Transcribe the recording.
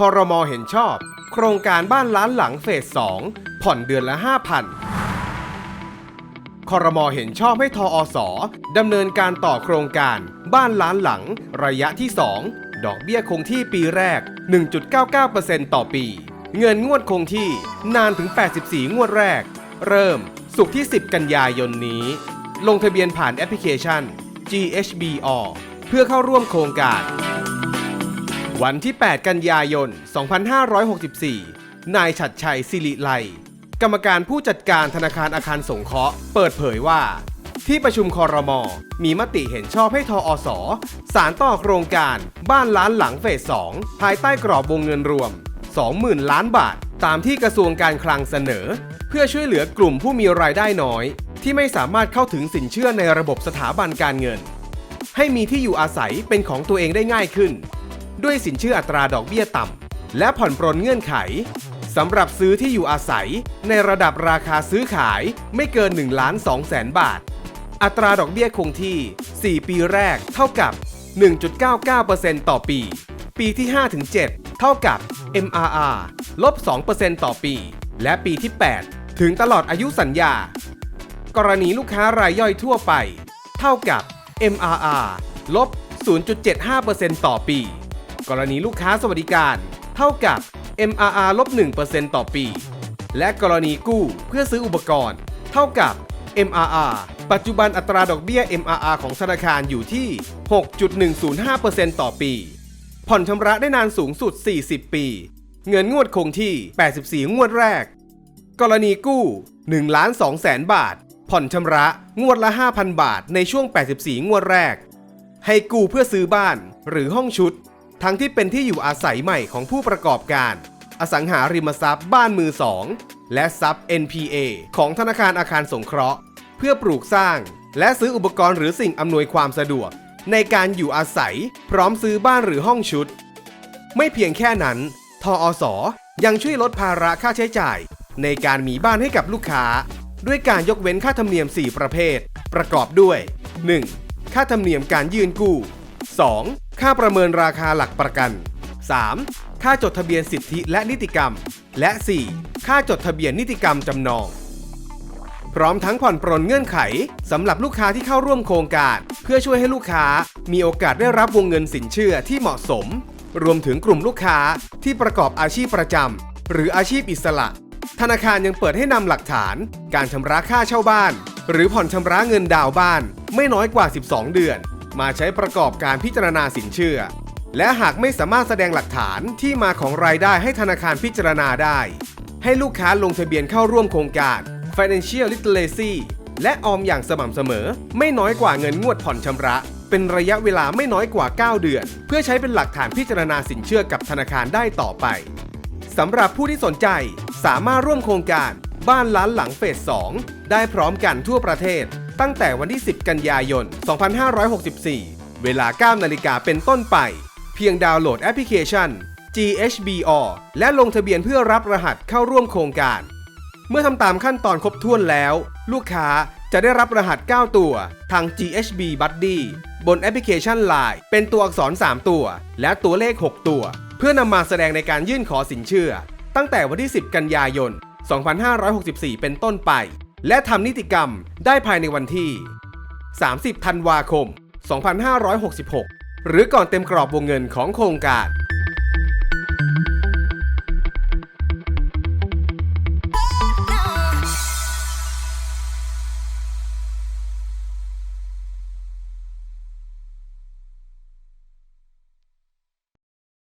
คอรมอเห็นชอบ โครงการบ้านล้านหลังเฟส 2 ผ่อนเดือนละ 5,000 คอรมอเห็นชอบให้ทออสอดำเนินการต่อโครงการ บ้านล้านหลัง ระยะที่ 2 ดอกเบี้ยคงที่ปีแรก 1.99%ต่อปี เงินงวดคงที่นานถึง 84 งวดแรก เริ่ม สุกที่ 10 กันยายนนี้ ลงทะเบียนผ่านแอปพลิเคชัน GHBO เพื่อเข้าร่วมโครงการ วันที่ 8 กันยายน 2564 นายฉัดชัยสิริไล กรรมการผู้จัดการธนาคารอาคารสงเคราะห์เปิดเผยว่า ที่ประชุมคอรมอมีมติเห็นชอบให้ทออสสารต่อโครงการบ้านล้านหลังเฟส 2 ภายใต้กรอบวงเงินรวม 20,000 ล้านบาท ตามที่กระทรวงการคลังเสนอ เพื่อช่วยเหลือกลุ่มผู้มีรายได้น้อย ที่ไม่สามารถเข้าถึงสินเชื่อในระบบสถาบันการเงิน ให้มีที่อยู่อาศัยเป็นของตัวเองได้ง่ายขึ้น ด้วยสินเชื่ออัตราดอกเบี้ยต่ำ และผ่อนปรนเงื่อนไขสำหรับซื้อที่อยู่อาศัย ในระดับราคาซื้อขายไม่เกิน1ล้าน2แสนบาท อัตราดอกเบี้ยคงที่ 4 ปีแรกเท่ากับ 1.99%ต่อปี ปีที่ 5-7 เท่ากับ MRR ลบ 2%ต่อปี และปีที่ 8 ถึงตลอดอายุสัญญา กรณีลูกค้ารายย่อยทั่วไป เท่ากับ MRR ลบ 0.75%ต่อปี กรณีลูกค้าสวัสดิการ เท่ากับ MRR ลบ1%ต่อปี และกรณีกู้เพื่อซื้ออุปกรณ์ เท่ากับ MRR ปัจจุบันอัตราดอกเบี้ย MRR ของธนาคารอยู่ที่ 6.105%ต่อปี ผ่อนชำระได้นานสูงสุด 40 ปี เงินงวดคงที่ 84 งวดแรก กรณีกู้1ล้าน2แสนบาท ผ่อนชำระงวดละ 5,000 บาทในช่วง 84 งวดแรก ให้กู้เพื่อซื้อบ้านหรือห้องชุด ทั้งที่เป็นที่อยู่อาศัยใหม่ของผู้ประกอบการ อสังหาริมทรัพย์บ้านมือสองและทรัพย์ NPA ของธนาคารอาคารสงเคราะห์ เพื่อปลูกสร้าง และซื้ออุปกรณ์หรือสิ่งอำนวยความสะดวก ในการอยู่อาศัย พร้อมซื้อบ้านหรือห้องชุด ไม่เพียงแค่นั้น ทออสยังช่วยลดภาระค่าใช้จ่าย ในการมีบ้านให้กับลูกค้า ด้วยการยกเว้นค่าธรรมเนียม 4 ประเภท ประกอบด้วย 1. ค่าธรรมเนียมการยื่นกู้ 2. ค่าประเมินราคาหลักประกัน 3. ค่าจดทะเบียนสิทธิและนิติกรรม และ 4. ค่าจดทะเบียนนิติกรรมจำนอง พร้อมทั้งผ่อนปรนเงื่อนไขสำหรับลูกค้าที่เข้าร่วมโครงการ เพื่อช่วยให้ลูกค้ามีโอกาสได้รับวงเงินสินเชื่อที่เหมาะสม รวมถึงกลุ่มลูกค้าที่ประกอบอาชีพประจำหรืออาชีพอิสระ ธนาคารยังเปิดให้นำหลักฐาน การชำระค่าเช่าบ้าน หรือผ่อนชำระเงินดาวน์บ้าน ไม่น้อยกว่า 12 เดือน มาใช้ประกอบการพิจารณาสินเชื่อ และหากไม่สามารถแสดงหลักฐานที่มาของรายได้ให้ธนาคารพิจารณาได้ ให้ลูกค้าลงทะเบียนเข้าร่วมโครงการ Financial Literacy และออมอย่างสม่ำเสมอ ไม่น้อยกว่าเงินงวดผ่อนชำระ เป็นระยะเวลาไม่น้อยกว่า 9 เดือน เพื่อใช้เป็นหลักฐานพิจารณาสินเชื่อกับธนาคารได้ต่อไปสำหรับผู้ที่สนใจสามารถร่วมโครงการ บ้านล้านหลังเฟส 2 ได้พร้อมกันทั่วประเทศ ตั้งแต่วันที่ 10 กันยายน 2564 เวลา 9 นาฬิกาเป็นต้นไป เพียงดาวน์โหลดแอปพลิเคชัน GHBO และลงทะเบียนเพื่อรับรหัสเข้าร่วมโครงการ เมื่อทำตามขั้นตอนครบถ้วนแล้ว ลูกค้าจะได้รับรหัส 9 ตัว ทาง GHB Buddy บนแอปพลิเคชัน Line เป็นตัวอักษร 3 ตัว และตัวเลข 6 ตัว เพื่อนำมาแสดงในการยื่นขอสินเชื่อ ตั้งแต่วันที่ 10 กันยายน 2564 เป็นต้นไป และทำนิติกรรมได้ภายในวันที่ 30 ธันวาคม 2566 หรือก่อนเต็มกรอบวงเงินของโครงการ